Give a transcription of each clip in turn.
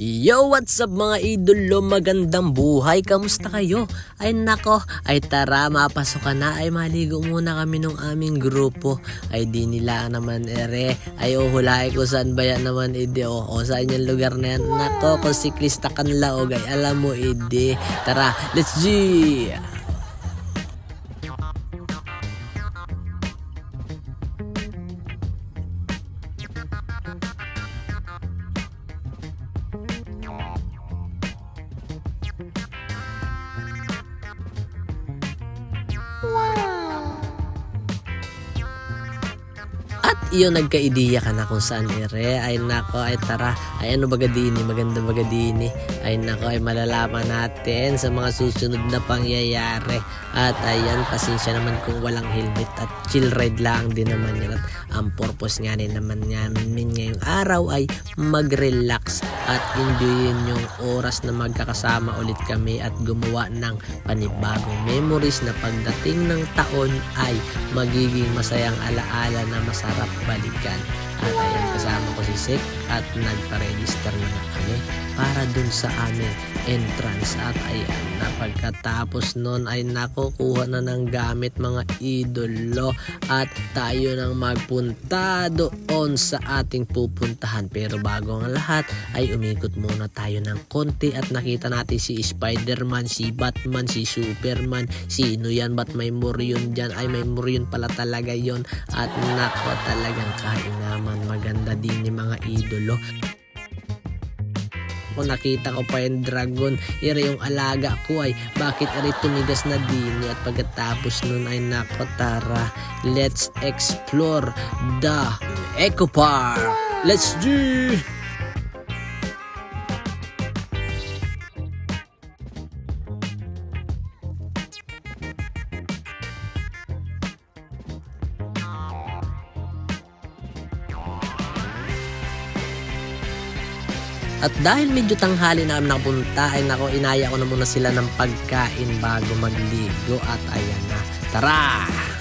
Yo, what's up mga idolo? Magandang buhay. Kamusta kayo? Ay nako, ay tara, mapasok ka na. Ay maligo muna kami ng aming grupo. Ay di nila naman ere. Ay uhulay ko saan ba yan naman ide. O, o saan yung lugar na yan? Nako, kung siklista kan laog ay alam mo ide. Tara, let's G! At iyon nagka-ideya ka na kung saan ere. Ay nako, ay tara. Ay ano baga dini, maganda baga dini. Ay nako, ay malalaman natin sa mga susunod na pangyayari. At ayan, pasensya naman kung walang helmet at chill ride lang din naman yan. At ang purpose nga din naman namin ngayong araw ay mag-relax at enjoyin yung oras na magkakasama ulit kami at gumawa ng panibagong memories na pagdating ng taon ay magiging masayang alaala na masarap balikan. At ayan, kasama ko si Sek at nagpa-register na nga kami para dun sa aming entrance. At ayan, na pagkatapos nun ay nakukuha na ng gamit mga idolo at tayo nang magpunta doon sa ating pupuntahan. Pero bago ang lahat ay umikot muna tayo ng konti at nakita natin si Spider-Man, si Batman, si Superman, sino yan, ba't may Morion dyan? Ay may Morion pala talaga yon at nako talagang kainaman maganda din ni mga idolo kung nakita ko pa yung dragon, ire yung alaga ko ay bakit ire tumigas na din at pagkatapos nun ay nako tara, let's explore the Eco Park. Let's do! At dahil medyo tanghali na kami nakapunta, ay nako, inaya ko na muna sila ng pagkain bago magligo. At ayan na, tara!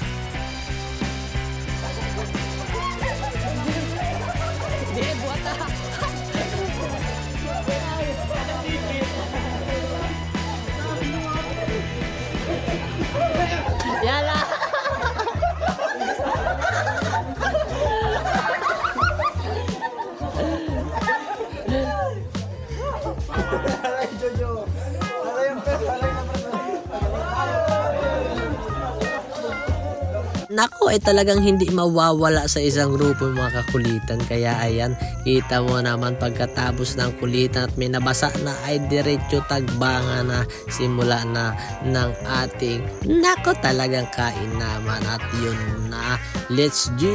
Nako, ay talagang hindi mawawala sa isang grupo mga kakulitan. Kaya ayan, kita mo naman pagkatapos ng kulitan at may nabasa na ay diretso tagbanga na simula na ng ating nako talagang kain naman at yun na. Let's G!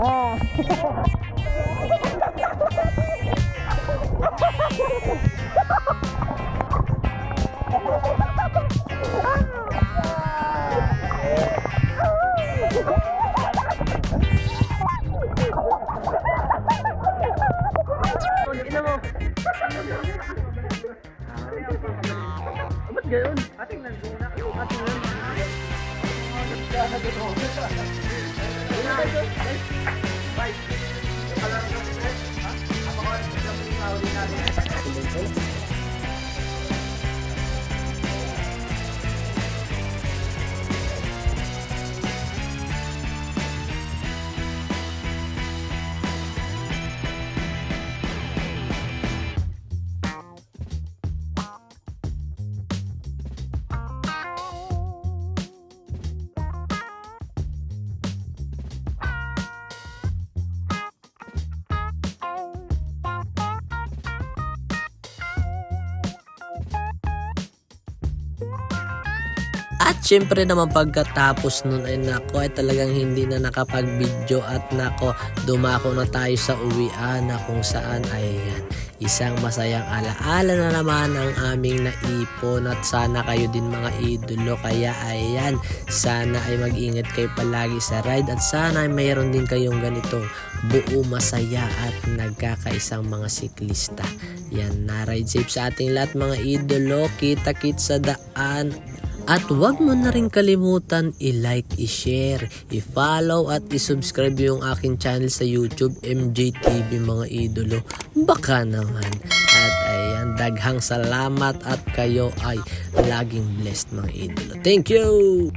Ah. gayon? Ating nandun na. Ating At syempre naman pagkatapos nun ay nako ay talagang hindi na nakapag-video at nako dumako na tayo sa uwian na kung saan ayan isang masayang alaala na naman ang aming naipon at sana kayo din mga idolo. Kaya ayan sana ay mag-ingat kayo palagi sa ride at sana ay mayroon din kayong ganitong buo masaya at nagkakaisang mga siklista. Yan na ride safe sa ating lahat mga idolo. Kita kit sa daan at huwag mo na rin kalimutan i-like, i-share, i-follow at i-subscribe yung aking channel sa YouTube MJTV mga idolo. Baka naman. At ayan, daghang salamat at kayo ay laging blessed mga idolo. Thank you!